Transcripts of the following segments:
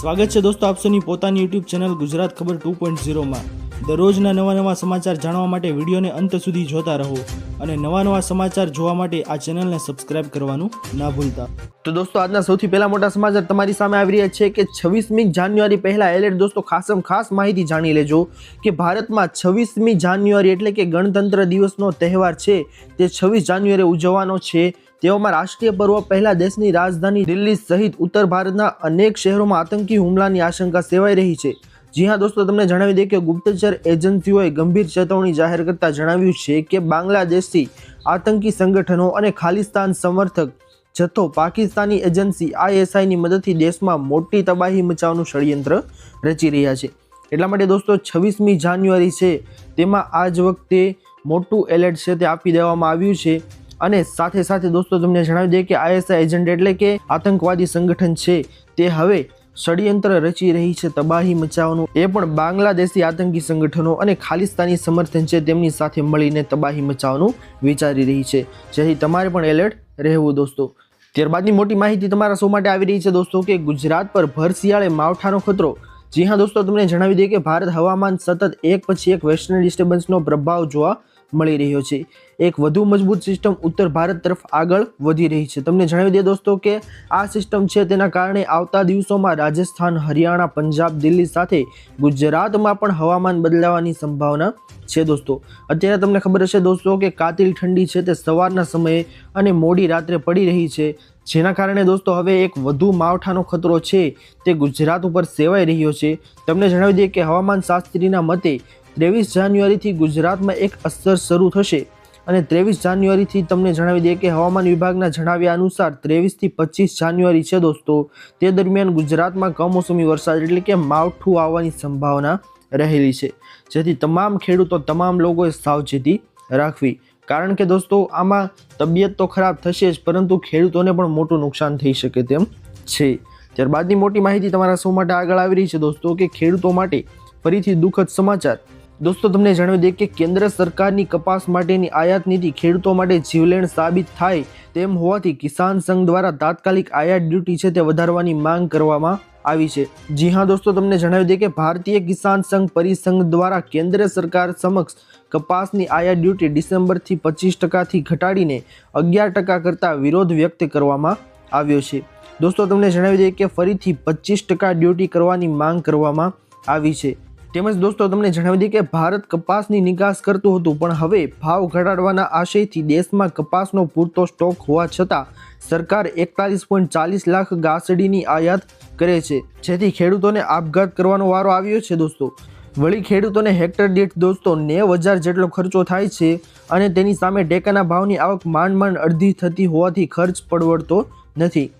સ્વાગત છે દોસ્તો આપસોની પોતાની યુટ્યુબ ચેનલ ગુજરાત ખબર ટુ પોઈન્ટ ઝીરોમાં દરરોજના નવા નવા સમાચાર જાણવા માટે વિડીયોને અંત સુધી જોતા રહો અને નવા નવા સમાચાર જોવા માટે આ ચેનલને સબસ્ક્રાઇબ કરવાનું ના ભૂલતા. તો દોસ્તો આજના સૌથી પહેલા મોટા સમાચાર તમારી સામે આવી રહ્યા છે કે છવ્વીસમી જાન્યુઆરી પહેલાં એલર્ટ દોસ્તો ખાસમ ખાસ માહિતી જાણી લેજો કે ભારતમાં છવ્વીસમી જાન્યુઆરી એટલે કે ગણતંત્ર દિવસનો તહેવાર છે તે છવ્વીસ જાન્યુઆરી ઉજવવાનો છે. તેઓમાં રાષ્ટ્રીય પર્વ પહેલા દેશની રાજધાની દિલ્હી સહિત ઉત્તર ભારતના અનેક શહેરોમાં આતંકી હુમલાની આશંકા સેવાઈ રહી છે. જી હા દોસ્તો, તમને જણાવી દઈએ કે ગુપ્તચર એજન્સીઓએ ગંભીર ચેતવણી જાહેર કરતા જણાવ્યું છે કે બાંગ્લાદેશથી આતંકી સંગઠનો અને ખાલિસ્તાન સમર્થક જથ્થો પાકિસ્તાની એજન્સી આઈએસઆઈની મદદથી દેશમાં મોટી તબાહી મચાવવાનું ષડયંત્ર રચી રહ્યા છે. એટલા માટે દોસ્તો, છવ્વીસમી જાન્યુઆરી છે. તેમાં આ જ વખતે મોટું એલર્ટ છે તે આપી દેવામાં આવ્યું છે. અને સાથે સાથે દોસ્તો, તમને જણાવી દઈએ કે આઈએસઆઈ એજન્ટ એટલે કે આતંકવાદી સંગઠન છે. તે હવે ષડયંત્ર રચી રહી છે, તબાહી મચાવવાનું. એ પણ બાંગ્લાદેશી આતંકી સંગઠનો અને ખાલિસ્તાની સમર્થન છે, તેમની સાથે મળીને તબાહી મચાવવાનું વિચારી રહી છે. જેથી તમારે પણ એલર્ટ રહેવું દોસ્તો. ત્યારબાદની મોટી માહિતી તમારા સૌ માટે આવી રહી છે દોસ્તો, કે ગુજરાત પર ભર શિયાળે માવઠાનો ખતરો. જી હા દોસ્તો, તમને જણાવી દઈએ કે ભારત હવામાન સતત એક પછી એક વેસ્ટર્ન ડિસ્ટર્બન્સનો પ્રભાવ જોવા મળી રહ્યો છે. એક વધુ મજબૂત સિસ્ટમ ઉત્તર ભારત તરફ આગળ વધી રહી છે. તમને જણાવી દે દોસ્તો કે આ સિસ્ટમ છે તેના કારણે આવતા દિવસોમાં રાજસ્થાન, હરિયાણા, પંજાબ, દિલ્હી સાથે ગુજરાતમાં પણ હવામાન બદલાવાની સંભાવના છે દોસ્તો. અત્યારે તમને ખબર હશે દોસ્તો કે કાતિલ ઠંડી છે તે સવારના સમયે અને મોડી રાત્રે પડી રહી છે. જેના કારણે દોસ્તો હવે એક વધુ માવઠાનો ખતરો છે તે ગુજરાત ઉપર સેવાઈ રહ્યો છે. તમને જણાવી દઈએ કે હવામાન શાસ્ત્રીના મતે ત્રેવીસ જાન્યુઆરીથી ગુજરાતમાં એક અસર શરૂ થશે અને ત્રેવીસ જાન્યુઆરીથી તમને જણાવી દઈએ કે હવામાન વિભાગના જણાવ્યા અનુસાર ત્રેવીસથી પચીસ જાન્યુઆરી છે દોસ્તો. તે દરમિયાન ગુજરાતમાં કમોસમી વરસાદ એટલે કે માવઠું આવવાની સંભાવના રહેલી છે. જેથી તમામ ખેડૂતો તમામ લોકોએ સાવચેતી રાખવી. કારણ કે દોસ્તો, આમાં તબિયત તો ખરાબ થશે જ, પરંતુ ખેડૂતોને પણ મોટું નુકસાન થઈ શકે તેમ છે. ત્યારબાદની મોટી માહિતી તમારા સૌ માટે આગળ આવી રહી છે દોસ્તો, કે ખેડૂતો માટે ફરીથી દુઃખદ સમાચાર દોસ્તો, તમને જણાવી દઈએ કે કેન્દ્ર સરકારની કપાસ માટેની આયાત નીતિ ખેડૂતો માટે જીવલેણ સાબિત થાય તેમ હોવાથી કિસાન સંઘ દ્વારા તાત્કાલિક આયાત ડ્યુટી છે તે વધારવાની માંગ કરવામાં આવી છે. જી હા, દોસ્તો, તમને જણાવી દઈએ કે ભારતીય કિસાન સંઘ પરિસંઘ દ્વારા કેન્દ્ર સરકાર સમક્ષ કપાસની આયાત ડ્યુટી ડિસેમ્બરથી પચીસ ટકાથી ઘટાડીને અગિયાર ટકા કરતાં વિરોધ વ્યક્ત કરવામાં આવ્યો છે. દોસ્તો, તમને જણાવી દઈએ કે ફરીથી પચીસ ટકા ડ્યુટી કરવાની માંગ કરવામાં આવી છે. તેમજ દોસ્તો, તમને જણાવી દઈએ કે ભારત કપાસની નિકાસ કરતું હતું, પણ હવે ભાવ ઘટાડવાના આશયથી દેશમાં કપાસનો પૂરતો સ્ટોક હોવા છતાં સરકાર એકતાલીસ પોઈન્ટ ચાલીસ લાખ ગાસડીની આયાત કરે છે. જેથી ખેડૂતોને આપઘાત કરવાનો વારો આવ્યો છે, દોસ્તો. વળી ખેડૂતોને હેક્ટર દીઠ, દોસ્તો, નેવ હજાર જેટલો ખર્ચો થાય છે અને તેની સામે ટેકાના ભાવની આવક માંડ માંડ અડધી થતી હોવાથી ખર્ચ પડવડતો નથી.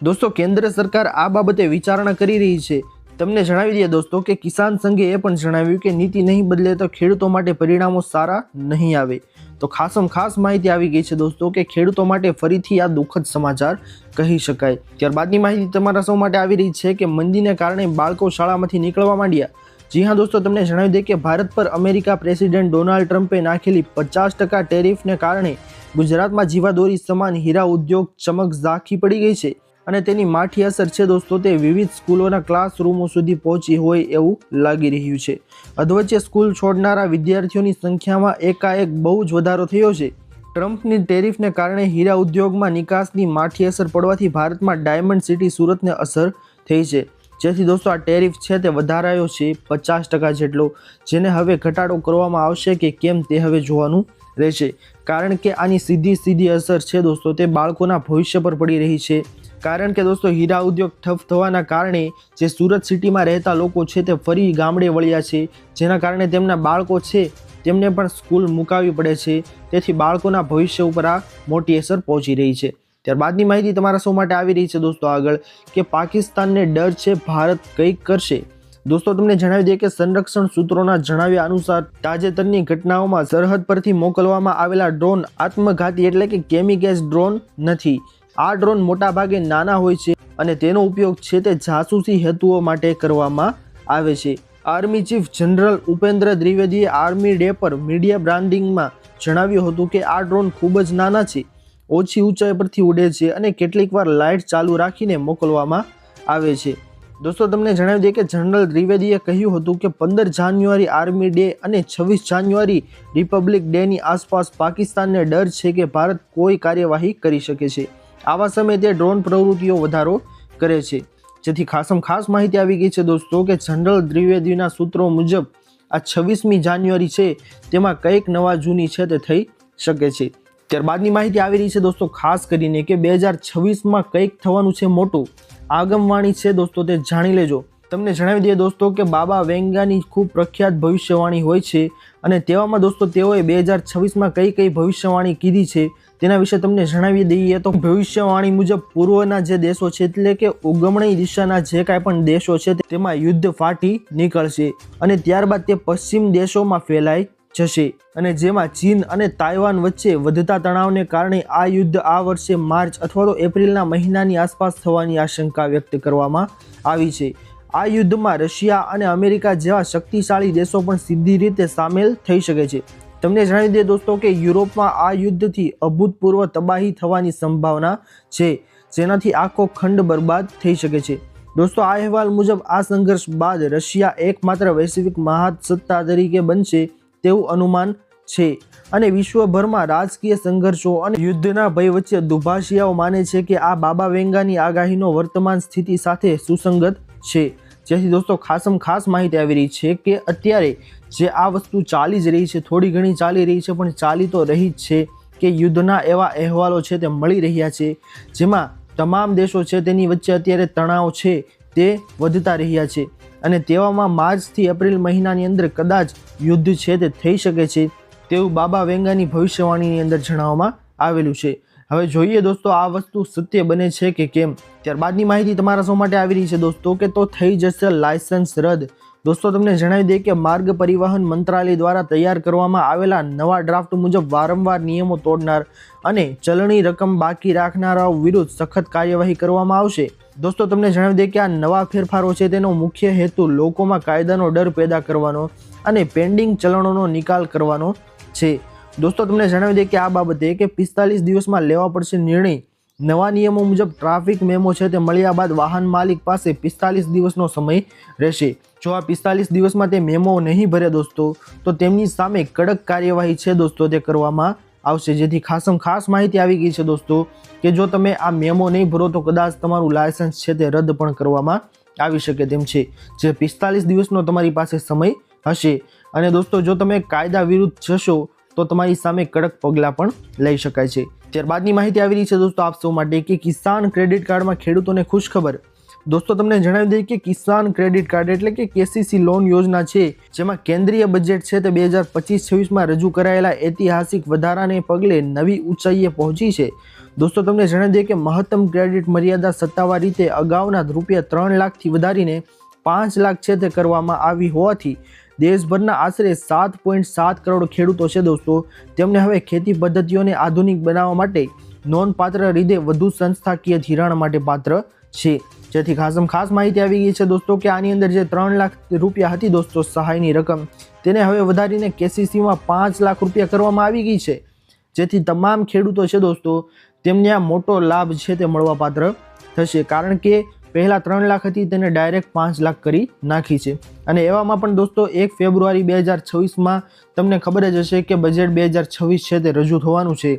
દોસ્તો, કેન્દ્ર સરકાર આ બાબતે વિચારણા કરી રહી છે. તમને જણાવી દઈએ દોસ્તો કે કિસાન સંઘે એ પણ જણાવ્યું કે નીતિ નહીં બદલે તો ખેડૂતો માટે પરિણામો સારા નહીં આવે. તો ખાસમ ખાસ માહિતી આવી ગઈ છે દોસ્તો કે ખેડૂતો માટે ફરીથી આ દુઃખદ સમાચાર કહી શકાય. ત્યારબાદની માહિતી તમારા સૌ માટે આવી રહી છે કે મંદીને કારણે બાળકો શાળામાંથી નીકળવા માંડ્યા. જી હા દોસ્તો, તમને જણાવી દઈએ કે ભારત પર અમેરિકા પ્રેસિડેન્ટ ડોનાલ્ડ ટ્રમ્પે નાખેલી પચાસ ટકા ટેરિફને કારણે ગુજરાતમાં જીવાદોરી સમાન હીરા ઉદ્યોગ ચમક ઝાંખી પડી ગઈ છે. અને તેની માઠી અસર છે દોસ્તો તે વિવિધ સ્કૂલોના ક્લાસરૂમો સુધી પહોંચી હોય એવું લાગી રહ્યું છે. અધવચ્ચે સ્કૂલ છોડનારા વિદ્યાર્થીઓની સંખ્યામાં એકાએક બહુ જ વધારો થયો છે. ટ્રમ્પની ટેરિફને કારણે હીરા ઉદ્યોગમાં નિકાસની માઠી અસર પડવાથી ભારતમાં ડાયમંડ સિટી સુરતને અસર થઈ છે. જેથી દોસ્તો આ ટેરિફ છે તે વધારાયો છે પચાસ ટકા જેટલો, જેને હવે ઘટાડો કરવામાં આવશે કે કેમ તે હવે જોવાનું રહેશે. કારણ કે આની સીધી સીધી અસર છે દોસ્તો તે બાળકોના ભવિષ્ય પર પડી રહી છે. કારણ કે દોસ્તો, હીરા ઉદ્યોગ ઠપ થવાના કારણે જે સુરત સિટીમાં રહેતા લોકો છે તે ફરી ગામડે વળ્યા છે, જેના કારણે તેમના બાળકો છે તેમને પણ સ્કૂલ મુકાવી પડે છે. તેથી બાળકોના ભવિષ્ય ઉપર આ મોટી અસર પહોંચી રહી છે. ત્યારબાદની માહિતી તમારા સૌ માટે આવી રહી છે દોસ્તો આગળ, કે પાકિસ્તાનને ડર છે ભારત કંઈક કરશે. દોસ્તો, તમને જણાવી દઈએ કે સંરક્ષણ સૂત્રોના જણાવ્યા અનુસાર, તાજેતરની ઘટનાઓમાં સરહદ પરથી મોકલવામાં આવેલા ડ્રોન આત્મઘાતી એટલે કે કેમિકેસ ડ્રોન નથી. આ ડ્રોન મોટાભાગે નાના હોય છે અને તેનો ઉપયોગ છે તે જાસૂસી હેતુઓ માટે કરવામાં આવે છે. આર્મી ચીફ જનરલ ઉપેન્દ્ર દ્વિવેદીએ આર્મી ડે પર મીડિયા બ્રાન્ડિંગમાં જણાવ્યું હતું કે આ ડ્રોન ખૂબ જ નાના છે, ઓછી ઊંચાઈ પરથી ઉડે છે અને કેટલીક વાર લાઇટ ચાલુ રાખીને મોકલવામાં આવે છે. દોસ્તો, તમને જણાવી દઈએ કે જનરલ દ્વિવેદીએ કહ્યું હતું કે પંદર જાન્યુઆરી આર્મી ડે અને છવ્વીસ જાન્યુઆરી રિપબ્લિક ડેની આસપાસ પાકિસ્તાનને ડર છે કે ભારત કોઈ કાર્યવાહી કરી શકે છે. આવા સમયે તે ડ્રોન પ્રવૃત્તિઓ વધારો કરે છે. જેથી ખાસમ ખાસ માહિતી આવી ગઈ છે દોસ્તો કે જનરલ દ્વિવેદીના સૂત્રો મુજબ આ છવ્વીસમી જાન્યુઆરી છે તેમાં કંઈક નવા જૂની છે તે થઈ શકે છે. ત્યારબાદની માહિતી આવી રહી છે દોસ્તો ખાસ કરીને કે બે હજાર છવ્વીસમાં કંઈક થવાનું છે મોટું આગમવાણી છે દોસ્તો તે જાણી લેજો. તમને જણાવી દઈએ દોસ્તો કે બાબા વેંગાની ખૂબ પ્રખ્યાત ભવિષ્યવાણી હોય છે અને તેવામાં દોસ્તો તેઓએ બે હજાર છવ્વીસમાં કઈ કઈ ભવિષ્યવાણી કીધી છે તેના વિશે તમને જણાવી દઈએ તો ભવિષ્યવાણી મુજબ પૂર્વના જે દેશો છે, એટલે કે ઉગમણી દિશાના જે કાંઈ પણ દેશો છે, તેમાં યુદ્ધ ફાટી નીકળશે અને ત્યારબાદ તે પશ્ચિમ દેશોમાં ફેલાઈ જશે અને જેમાં ચીન અને તાઇવાન વચ્ચે વધતા તણાવને કારણે આ યુદ્ધ આ વર્ષે માર્ચ અથવા તો એપ્રિલના મહિનાની આસપાસ થવાની આશંકા વ્યક્ત કરવામાં આવી છે. આ યુદ્ધમાં રશિયા અને અમેરિકા જેવા શક્તિશાળી દેશો પણ સીધી રીતે સામેલ થઈ શકે છે. તમને જણાવી દે દોસ્તો કે યુરોપમાં આ યુદ્ધથી અભૂતપૂર્વ તબાહી થવાની સંભાવના છે, જેનાથી આખો ખંડ બરબાદ થઈ શકે છે. દોસ્તો, આ અહેવાલ મુજબ આ સંઘર્ષ બાદ રશિયા એકમાત્ર વૈશ્વિક મહાસત્તા તરીકે બનશે તેવું અનુમાન છે અને વિશ્વભરમાં રાજકીય સંઘર્ષો અને યુદ્ધના ભય વચ્ચે દુભાષિયાઓ માને છે કે આ બાબા વેંગાની આગાહીનો વર્તમાન સ્થિતિ સાથે સુસંગત છે. જેથી દોસ્તો ખાસમ ખાસ માહિતી આવી રહી છે કે અત્યારે જે આ વસ્તુ ચાલી જ રહી છે, થોડી ઘણી ચાલી રહી છે, પણ ચાલી તો રહી જ છે કે યુદ્ધના એવા અહેવાલો છે તે મળી રહ્યા છે, જેમાં તમામ દેશો છે તેની વચ્ચે અત્યારે તણાવ છે તે વધતા રહ્યા છે. અને તેવામાં માર્ચથી એપ્રિલ મહિનાની અંદર કદાચ યુદ્ધ છે તે થઈ શકે છે તેવું બાબા વેંગાની ભવિષ્યવાણીની અંદર જણાવવામાં આવેલું છે. હવે જોઈએ દોસ્તો, આ વસ્તુ સત્ય બને છે કે કેમ? ત્યારબાદની માહિતી તમારા સૌ માટે આવી રહી છે દોસ્તો, કે તો થઈ જશે લાયસન્સ રદ. દોસ્તો, તમને જણાવી દઈએ કે માર્ગ પરિવહન મંત્રાલય દ્વારા તૈયાર કરવામાં આવેલા નવા ડ્રાફ્ટ મુજબ વારંવાર નિયમો તોડનાર અને ચલણી રકમ બાકી રાખનારાઓ વિરુદ્ધ સખત કાર્યવાહી કરવામાં આવશે. દોસ્તો, તમને જણાવી દઈએ કે આ નવા ફેરફારો છે તેનો મુખ્ય હેતુ લોકોમાં કાયદાનો ડર પેદા કરવાનો અને પેન્ડિંગ ચલણોનો નિકાલ કરવાનો છે. દોસ્તો, તમને જણાવી દઈએ કે આ બાબતે કે પિસ્તાલીસ દિવસમાં લેવા પડશે નિર્ણય. નવા નિયમો મુજબ ટ્રાફિક મેમો છે તે મળ્યા બાદ વાહન માલિક પાસે પિસ્તાલીસ દિવસનો સમય રહેશે. જો આ પિસ્તાલીસ દિવસમાં તે મેમો નહીં ભરે દોસ્તો, તો તેમની સામે કડક કાર્યવાહી છે દોસ્તો તે કરવામાં આવશે. જેથી ખાસમ ખાસ માહિતી આવી ગઈ છે દોસ્તો કે જો તમે આ મેમો નહીં ભરો તો કદાચ તમારું લાયસન્સ છે તે રદ પણ કરવામાં આવી શકે તેમ છે. જે પિસ્તાલીસ દિવસનો તમારી પાસે સમય હશે. અને દોસ્તો, જો તમે કાયદા વિરુદ્ધ જશો તો તમારી સામે કડક પગલાં પણ લઈ શકાય છે. ત્યારબાદની માહિતી આવી રહી છે દોસ્તો આપ સૌ માટે કે કિસાન ક્રેડિટ કાર્ડમાં ખેડૂતોને ખુશખબર દોસ્તો તમને જણાવી દઈએ કે કિસાન ક્રેડિટ કાર્ડ એટલે કે કેસીસી લોન યોજના છે, જેમાં કેન્દ્રીય બજેટ છે તે બે હજાર પચીસ છવ્વીસમાં રજૂ કરાયેલા ઐતિહાસિક વધારાને પગલે નવી ઊંચાઈએ પહોંચી છે. દોસ્તો તમને જણાવી દઈએ કે મહત્તમ ક્રેડિટ મર્યાદા સત્તાવાર રીતે અગાઉના રૂપિયા ત્રણ લાખથી વધારીને પાંચ લાખ છે તે કરવામાં આવી હોવાથી દેશભરના આશરે સાત પોઈન્ટ સાત કરોડ ખેડૂતો છે દોસ્તો. તેમને હવે ખેતી પદ્ધતિઓને આધુનિક બનાવવા માટે નોંધપાત્ર રીતે વધુ સંસ્થાકીય ધિરાણ માટે પાત્ર છે. જેથી ખાસમ ખાસ માહિતી આવી ગઈ છે દોસ્તો કે આની અંદર જે ત્રણ લાખ રૂપિયા હતી દોસ્તો સહાયની રકમ, તેને હવે વધારીને કેસીસીમાં પાંચ લાખ રૂપિયા કરવામાં આવી ગઈ છે. જેથી તમામ ખેડૂતો છે દોસ્તો, તેમને આ મોટો લાભ છે તે મળવાપાત્ર થશે. કારણ કે પહેલાં ત્રણ લાખ હતી, તેને ડાયરેક્ટ પાંચ લાખ કરી નાખી છે. અને એવામાં પણ દોસ્તો, એક ફેબ્રુઆરી બે હજાર છવ્વીસમાં તમને ખબર જ હશે કે બજેટ બે હજાર છવ્વીસ છે તે રજૂ થવાનું છે.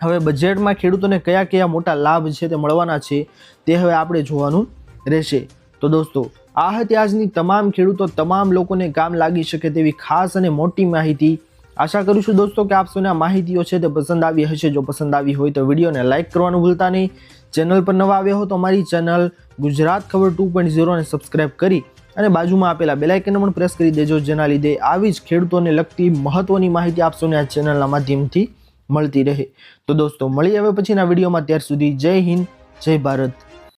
હવે બજેટમાં ખેડૂતોને કયા કયા મોટા લાભ છે તે મળવાના છે તે હવે આપણે જોવાનું રહેશે. તો દોસ્તો આ હતી આજની તમામ ખેડૂતો તમામ લોકોને કામ લાગી શકે તેવી ખાસ અને મોટી માહિતી. આશા કરું છું દોસ્તો કે આપ સૌને આ માહિતીઓ છે તે પસંદ આવી હશે. જો પસંદ આવી હોય તો વિડીયોને લાઇક કરવાનું ભૂલતા નહીં. ચેનલ પર નવા આવ્યા હો તો અમારી ચેનલ ગુજરાત ખબર ટુ પોઈન્ટ ઝીરોને સબસ્ક્રાઇબ કરી અને બાજુમાં આપેલા બેલાઇકનને પણ પ્રેસ કરી દેજો, જેના લીધે આવી જ ખેડૂતોને લગતી મહત્વની માહિતી આપશોને આ ચેનલના માધ્યમથી મળતી રહે. તો દોસ્તો મળી હવે પછીના વિડીયોમાં. ત્યાર સુધી જય હિન્દ, જય ભારત.